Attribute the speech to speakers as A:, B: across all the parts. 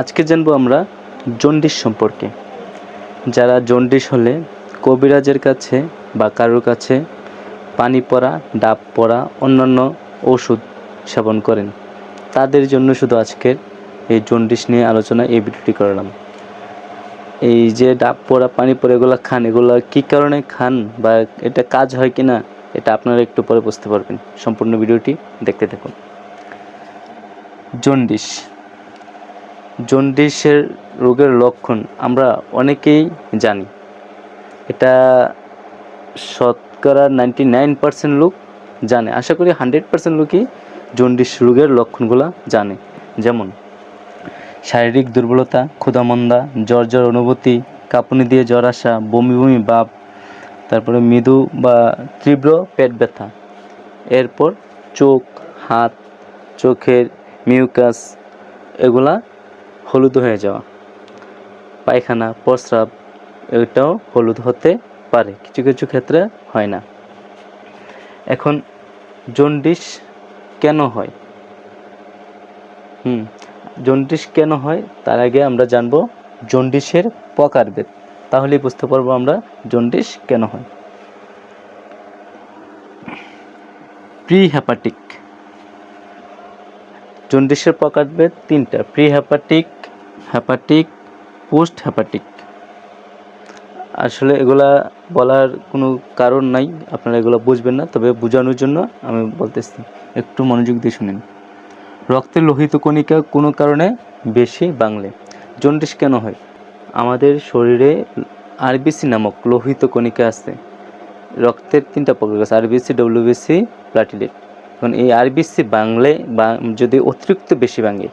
A: আজকে জানব আমরা জন্ডিস সম্পর্কে। যারা জন্ডিস হলে কবিরাজের কাছে বা কারোর কাছে পানি পড়া, ডাব পড়া, অন্যান্য ওষুধ সেবন করেন। তাদের জন্য শুধু আজকের এই জন্ডিস নিয়ে আলোচনা এই ভিডিওটি করলাম। এই যে ডাব পড়া, পানি পড়া এগুলো খান, এগুলো কী কারণে খান বা এটা কাজ হয় কি না এটা আপনারা একটু পরে বুঝতে পারবেন। সম্পূর্ণ ভিডিওটি দেখতে থাকুন। জন্ডিস জন্ডিসের রোগের লক্ষণ আমরা অনেকেই জানি। এটা শতকরা নাইনটি নাইন পার্সেন্ট লোক জানে। আশা করি হান্ড্রেড পার্সেন্ট লোকই জন্ডিস রোগের লক্ষণগুলো জানে। যেমন, শারীরিক দুর্বলতা, ক্ষুধামন্দা, জ্বর জ্বর অনুভূতি, কাঁপুনি দিয়ে জ্বর আসা, বমি বমি ভাব, তারপরে মৃদু বা তীব্র পেট ব্যথা, এরপর চোখ, হাত, চোখের মিউকাস, এগুলা হলুদ হয়ে যাওয়া। পায়খানা, প্রস্রাব এটাও হলুদ হতে পারে, কিছু কিছু ক্ষেত্রে হয় না। এখন জন্ডিস কেন হয়? হুম, জন্ডিস কেন হয়? তার আগে আমরা জানব জন্ডিসের প্রকারভেদ। তাহলেই বুঝতে পারব আমরা জন্ডিস কেন হয়। প্রি হ্যাপাটিক জন্ডিসের প্রকারভেদ তিনটা। প্রি হ্যাপাটিক পোস্ট হ্যাপাটিক আসলে এগুলা বলার কোনো কারণ নাই, আপনারা এগুলো বুঝবেন না, তবে বোঝানোর জন্য আমি বলতেছি, একটু মনোযোগ দিয়ে শুনেন। রক্তের লোহিত কণিকা কোনো কারণে বেশি বাংলে। জন্ডিস কেন হয়? আমাদের শরীরে আরবিসি নামক লোহিত কণিকা আছে। রক্তের তিনটা প্রকার আছে, আরবিসি, ডব্লিউবিসি, প্লাটিলেট। এখন এই আরবিসি বাংলে বা যদি অতিরিক্ত বেশি ভাঙে,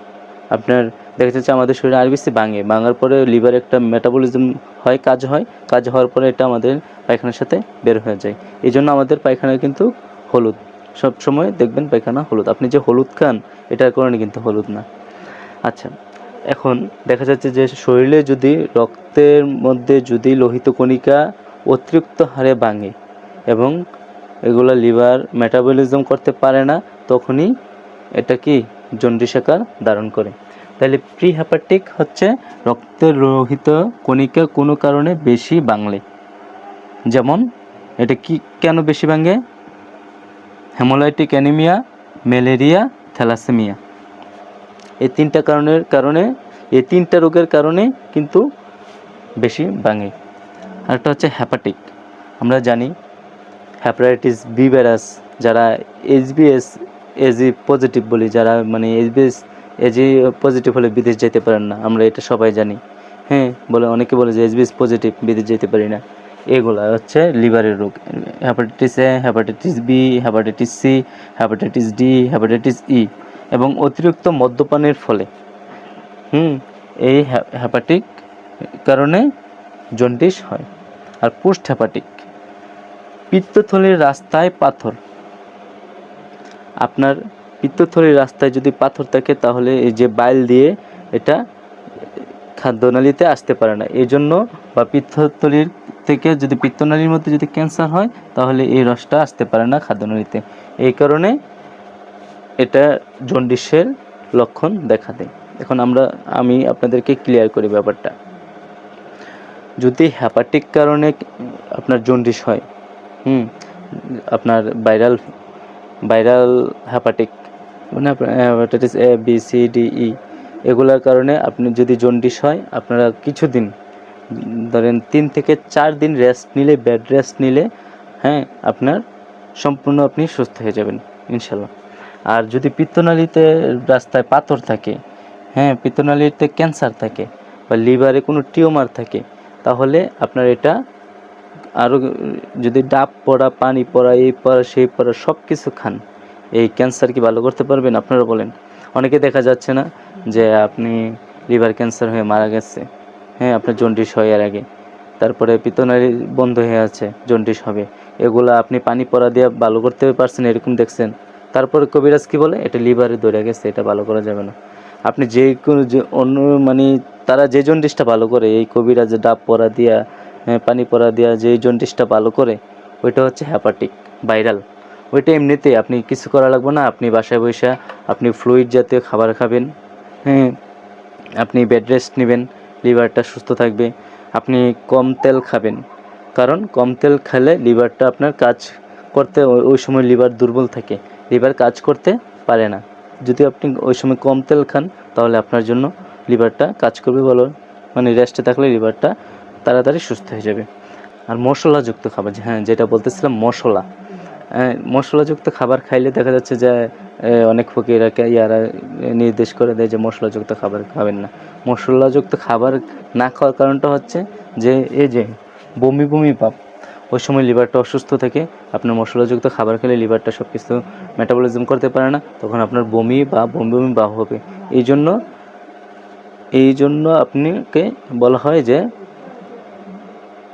A: আপনার দেখা যাচ্ছে আমাদের শরীরে আরবিসি ভাঙে। ভাঙার পরে লিভার একটা মেটাবলিজম হয়, কাজ হয়। কাজ হওয়ার পরে এটা আমাদের পায়খানার সাথে বের হয়ে যায়। এই জন্য আমাদের পায়খানা কিন্তু হলুদ। সব সময় দেখবেন পায়খানা হলুদ। আপনি যে হলুদ খান, এটার কারণে কিন্তু হলুদ না। আচ্ছা এখন দেখা যাচ্ছে যে শরীরে যদি রক্তের মধ্যে যদি লোহিত কণিকা অতিরিক্ত হারে ভাঙে এবং এগুলো লিভার মেটাবলিজম করতে পারে না, তখনই এটা কি জন্ডিস আকার ধারণ করে। তাহলে প্রি হ্যাপাটিক হচ্ছে রক্তের লোহিত কণিকা কোনো কারণে বেশি বাংলে যেমন, এটা কি, কেন বেশি ভাঙে? হেমোলাইটিক অ্যানিমিয়া ম্যালেরিয়া থ্যালাসেমিয়া এই তিনটা কারণের কারণে, এই তিনটা রোগের কারণে কিন্তু বেশি ভাঙে। আরেকটা হচ্ছে হ্যাপাটিক আমরা জানি হ্যাপাটাইটিস বি ভাইরাস যারা এইচবিএস এজি পজিটিভ বলি, যারা মানে এইচবিএস এজি পজিটিভ হলে বিদেশ যেতে পারেন না, আমরা এটা সবাই জানি। হ্যাঁ বলে অনেকে বলে যে এইচবিএস পজিটিভ বিদেশ যেতে পারি না। এগুলা হচ্ছে লিভারের রোগ। Hepatitis A hepatitis B hepatitis C hepatitis D hepatitis E এবং অতিরিক্ত মদ্যপানের ফলে। হুম, এই হ্যাপাটিক কারণে জন্ডিস হয়। আর পোস্ট হ্যাপাটিক পিত্তথলির রাস্তায় পাথর। আপনার পিত্তথলির রাস্তায় যদি পাথর থাকে, তাহলে এই যে বাইল দিয়ে এটা খাদ্যনালীতে আসতে পারে না। এই জন্য বা পিত্তথলির থেকে যদি পিত্তনালীর মধ্যে যদি ক্যান্সার হয়, তাহলে এই রসটা আসতে পারে না খাদ্যনালীতে। এই কারণে এটা জন্ডিসের লক্ষণ দেখা দেয়। এখন আমরা, আমি আপনাদেরকে ক্লিয়ার করি ব্যাপারটা। যদি হ্যাপাটিক কারণে আপনার জন্ডিস হয়, হুম, আপনার ভাইরাল ভাইরাল হ্যাপাটিক মানে hepatitis A B C D E এগুলোর কারণে আপনি যদি জন্ডিস হয়, আপনারা কিছুদিন, ধরেন তিন থেকে চার দিন রেস্ট নিলে বেড রেস্ট নিলে হ্যাঁ আপনার সম্পূর্ণ আপনি সুস্থ হয়ে যাবেন ইনশাল্লাহ আর যদি পিত্তনালীতে রাস্তায় পাথর থাকে হ্যাঁ পিত্তনালীতে ক্যান্সার থাকে বা লিভারে কোনো টিউমার থাকে, তাহলে আপনার এটা আরও যদি ডাব পড়া, পানি পড়া, এই পড়া, সেই পড়া সব কিছু খান। এই ক্যান্সার কি ভালো করতে পারবেন? আপনারা বলেন। অনেকে দেখা যাচ্ছে না যে আপনি লিভার ক্যান্সার হয়ে মারা গেছে। হ্যাঁ আপনার জন্ডিস হয় এর আগে। তারপরে পিতনারি বন্ধ হয়ে আছে জন্ডিস হবে। এগুলো আপনি পানি পড়া দিয়ে ভালো করতে পারছেন এরকম দেখছেন। তারপরে কবিরাজ কি বলে? এটা লিভারে ধরে গেছে এটা ভালো করা যাবে না। আপনি যে কোনো যে অন্য মানে তারা যে জন্ডিসটা ভালো করে এই কবিরাজে ডাব পরা দিয়া হ্যাঁ, পানি পরা দিয়া যে জন্ডিসটা ভালো করে ওইটা হচ্ছে হ্যাপাটিক ভাইরাল ওইটা এমনিতে আপনি কিছু করা লাগবে না, আপনি বাসায় বসে আপনি ফ্লুইড জাতীয় খাবার খাবেন হ্যাঁ আপনি বেড রেস্ট নেবেন লিভারটা সুস্থ থাকবে, আপনি কম তেল খাবেন, কারণ কম তেল খেলে লিভারটা আপনার কাজ করতে ওই- সময় লিভার দুর্বল থাকে লিভার কাজ করতে পারে না, যদি আপনি ওই সময় কম তেল খান, তাহলে আপনার জন্য লিভারটা কাজ করবে ভালো মানে রেস্টে থাকলে লিভারটা তাড়াতাড়ি সুস্থ হয়ে যাবে, আর মশলাযুক্ত খাবার হ্যাঁ যেটা বলতেছিলাম মশলা মশলাযুক্ত খাবার খাইলে দেখা যাচ্ছে যে অনেক ফকিরা ইয়ারা নির্দেশ করে দেয় যে মশলাযুক্ত খাবার খাবেন না। মশলাযুক্ত খাবার না খাওয়ার কারণটা হচ্ছে যে, এই যে বমি বমি পাপ ওই সময় লিভারটা অসুস্থ থাকে আপনার মশলাযুক্ত খাবার খেলে লিভারটা সব কিছু মেটাবলিজম করতে পারে না, তখন আপনার বমি বা বমি বমি ভাব হবে। এই জন্য এই জন্য আপনাকে বলা হয় যে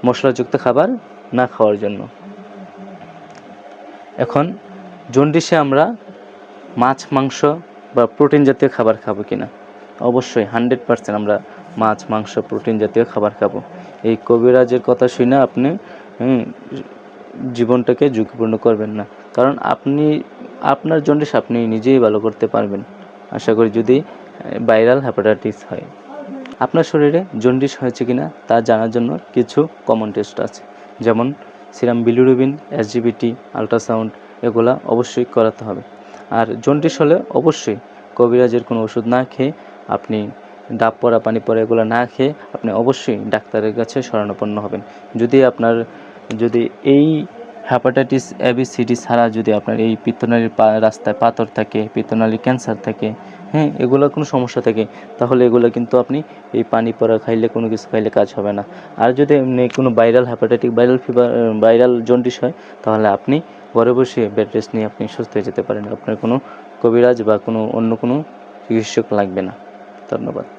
A: মশলাযুক্ত খাবার না খাওয়ার জন্য। এখন জন্ডিসে আমরা মাছ, মাংস বা প্রোটিন জাতীয় খাবার খাব কিনা? অবশ্যই হান্ড্রেড পার্সেন্ট আমরা মাছ, মাংস, প্রোটিন জাতীয় খাবার খাব। এই কবিরাজের কথা শুনে আপনি জীবনটাকে ঝুঁকিপূর্ণ করবেন না। কারণ আপনি, আপনার জন্ডিস আপনি নিজেই ভালো করতে পারবেন। আশা করি যদি ভাইরাল হ্যাপাটাইটিস হয়। আপনার শরীরে জন্ডিস হয়েছে কিনা তা জানার জন্য কিছু কমন টেস্ট আছে। যেমন সিরাম বিলিরুবিন এসজিবিটি আল্ট্রাসাউন্ড, এগুলা অবশ্যই করাতে হবে। আর জন্ডিস হলে অবশ্যই কবিরাজের কোনো ওষুধ না খেয়ে আপনি ডাব পরা, পানি পরা এগুলো না খেয়ে আপনি অবশ্যই ডাক্তারের কাছে শরণাপন্ন হবেন। যদি আপনার, যদি এই হ্যাপাটাইটিস এবিসিডি ছাড়া যদি আপনার এই পিত্তনালীর রাস্তায় পাথর থাকে, পিত্তনালীর ক্যান্সার থাকে হ্যাঁ এগুলো কোনো সমস্যা থাকে। তাহলে এগুলো কিন্তু আপনি এই পানি পরা খাইলে কোনো কিছু খাইলে কাজ হবে না। আর যদি এমনি কোনো viral hepatitic viral fever viral jaundice হয়, তাহলে আপনি ঘরে বসে বেড রেস্ট নিয়ে আপনি সুস্থ হয়ে যেতে পারেন। আপনার কোনো কবিরাজ বা কোনো অন্য কোনো চিকিৎসক লাগবে না। ধন্যবাদ।